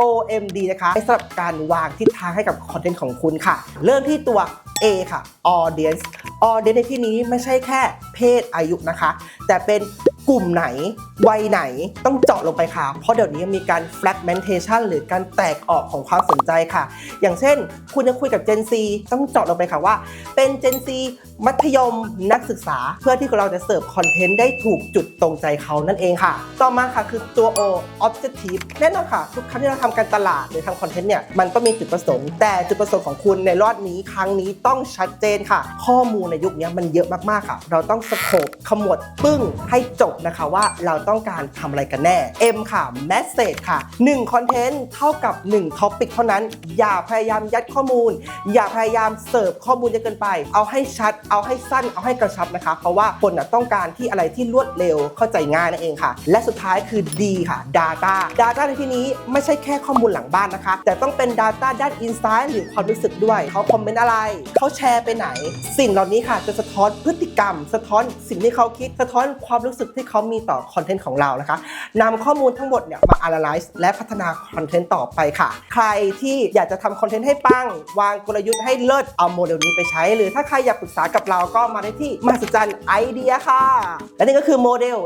OMD นะคะสำหรับการวางทิศทางให้กับคอนเทนต์ของคุณค่ะ เริ่มที่ตัว A ค่ะ audience audience ในที่นี้ไม่ใช่แค่เพศอายุนะคะ แต่เป็น กลุ่มไหน วัยไหนต้องเจาะลงไปค่ะ เพราะเดี๋ยวนี้มีการ fragmentation หรือการแตกออกของความสนใจค่ะ อย่างเช่น คุณจะคุยกับ Gen Z ต้องเจาะลงไปค่ะว่า เป็น Gen Z มัธยมนักศึกษา เพื่อที่เราจะเสิร์ฟคอนเทนต์ได้ถูกจุดตรงใจเขานั่นเองค่ะ ต่อมาค่ะคือตัว O objective แน่นอนค่ะ ทุกครั้งที่เราทำการตลาดหรือทำคอนเทนต์เนี่ยมันต้องมีจุดประสงค์ แต่จุดประสงค์ของคุณในรอบนี้ครั้งนี้ต้องชัดเจนค่ะ ข้อมูลในยุคนี้มันเยอะมากๆค่ะ เราต้องสโคปขมวดปึ้งให้จบนะคะว่าเราต้องการทำอะไรกันแน่ M ค่ะ message ค่ะ1คอนเทนต์เท่ากับ 1 topic เท่านั้น อย่าพยายามยัดข้อมูล อย่าพยายามเสิร์ฟข้อมูลเยอะเกินไป เอาให้ชัด เอาให้สั้น เอาให้กระชับนะคะ เพราะว่าคนต้องการที่อะไรที่รวดเร็วเข้าใจง่ายนั่นเองค่ะ และสุดท้ายคือ D ค่ะ data data ในที่นี้ไม่ใช่แค่ข้อมูลหลังบ้านนะคะ แต่ต้องเป็น data ด้าน insight หรือความรู้สึกด้วยเขาคอมเมนต์อะไรเขาแชร์ไปไหน สิ่งเหล่านี้ค่ะจะสะท้อนพฤติกรรม สะท้อนสิ่งที่เขาคิด สะท้อนความรู้สึกที่เขามีต่อคอนเทนต์ของเรานะคะนำข้อมูลทั้งหมดเนี่ยมา analyze และพัฒนาคอนเทนต์ต่อไปค่ะ ใครที่อยากจะทำคอนเทนต์ให้ปัง วางกลยุทธ์ให้เลิศเอาโมเดลนี้ไปใช้ หรือถ้าใครอยากปรึกษากับเราก็มาได้ที่มาสจันไอเดียค่ะ และนี่ก็คือโมเดล